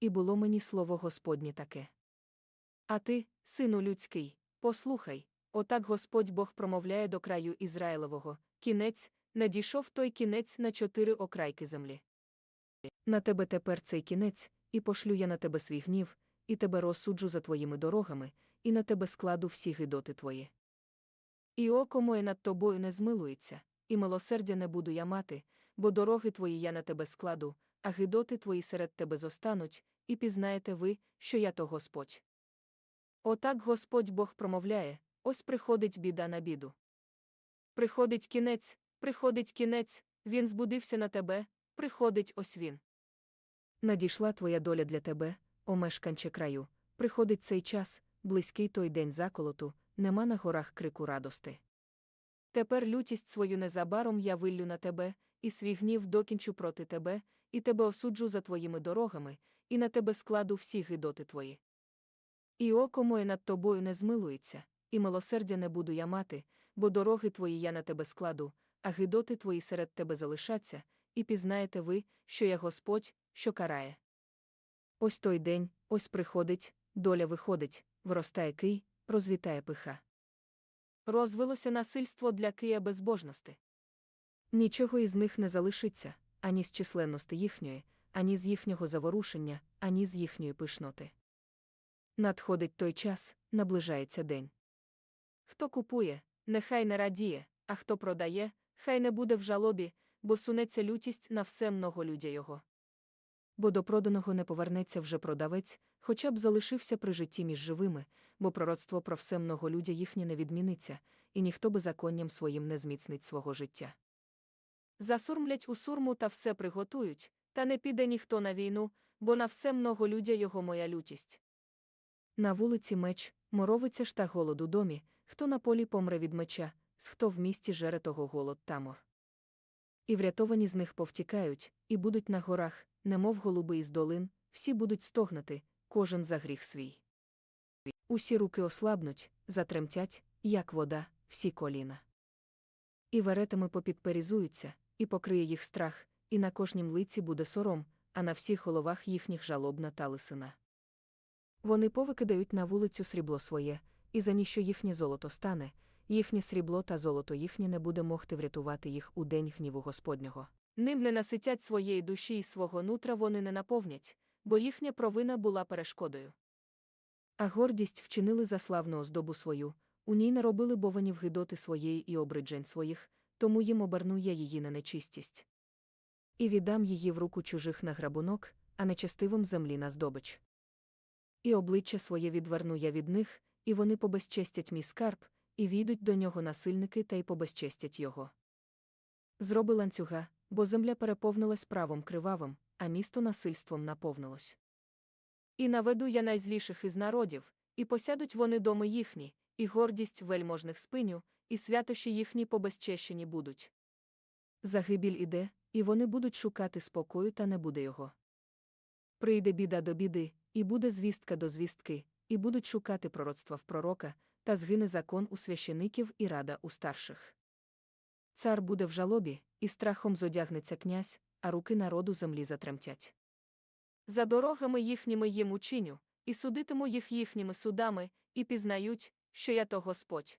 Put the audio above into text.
і було мені слово Господнє таке. А ти, сину людський, послухай, отак Господь Бог промовляє до краю Ізраїлевого, кінець, надійшов той кінець на чотири окрайки землі. На тебе тепер цей кінець, і пошлю я на тебе свій гнів, і тебе розсуджу за твоїми дорогами, і на тебе складу всі гидоти твої. І око моє над тобою не змилується, і милосердя не буду я мати, бо дороги твої я на тебе складу, а гидоти твої серед тебе зостануть, і пізнаєте ви, що я то Господь. Отак Господь Бог промовляє: ось приходить біда на біду. Приходить кінець, приходить кінець, він збудився на тебе, приходить ось він. Надійшла твоя доля для тебе, о мешканче краю, приходить цей час, близький той день заколоту, нема на горах крику радости. Тепер лютість свою незабаром я виллю на тебе, і свій гнів докінчу проти тебе, і тебе осуджу за твоїми дорогами, і на тебе складу всі гидоти твої. І око моє над тобою не змилується, і милосердя не буду я мати, бо дороги твої я на тебе складу, а гидоти твої серед тебе залишаться, і пізнаєте ви, що я Господь, що карає. Ось той день, ось приходить, доля виходить, вростає кий, розвітає пиха. Розвилося насильство для кия безбожності. Нічого із них не залишиться, ані з численності їхньої, ані з їхнього заворушення, ані з їхньої пишноти. Надходить той час, наближається день. Хто купує, нехай не радіє, а хто продає, хай не буде в жалобі, бо сунеться лютість на все многолюдя його. Бо до проданого не повернеться вже продавець, хоча б залишився при житті між живими, бо пророцтво про все многолюдя їхнє не відміниться, і ніхто беззаконням своїм не зміцнить свого життя. Засурмлять у сурму та все приготують, та не піде ніхто на війну, бо на все многолюдя його моя лютість. На вулиці меч, моровиця ж та голод у домі, хто на полі помре від меча, з хто в місті жере того голод тамор. І врятовані з них повтікають, і будуть на горах, немов голуби із долин, всі будуть стогнати, кожен за гріх свій. Усі руки ослабнуть, затремтять, як вода, всі коліна. І веретами попідперізуються, і покриє їх страх, і на кожнім лиці буде сором, а на всіх головах їхніх жалобна та лисина. Вони повикидають на вулицю срібло своє, і за ніщо їхнє золото стане, їхнє срібло та золото їхнє не буде могти врятувати їх у день гніву Господнього. Ним не наситять своєї душі і свого нутра вони не наповнять, бо їхня провина була перешкодою. А гордість вчинили за славну оздобу свою, у ній не робили бованів гидоти своєї і обриджень своїх, тому їм оберну я її на нечистість. І віддам її в руку чужих на грабунок, а нечестивим землі на здобич. І обличчя своє відверну я від них, і вони побезчестять мій скарб, і війдуть до нього насильники та й побезчестять його. Зроби ланцюга, бо земля переповнилась правом кривавим, а місто насильством наповнилось. І наведу я найзліших із народів, і посядуть вони доми їхні, і гордість вельможних спиню, і святощі їхні побезчещені будуть. Загибіль іде, і вони будуть шукати спокою, та не буде його. Прийде біда до біди, і буде звістка до звістки, і будуть шукати пророцтва в пророка, та згине закон у священиків і рада у старших. Цар буде в жалобі, і страхом зодягнеться князь, а руки народу землі затремтять. За дорогами їхніми їм учиню, і судитиму їх їхніми судами, і пізнають, що я то Господь.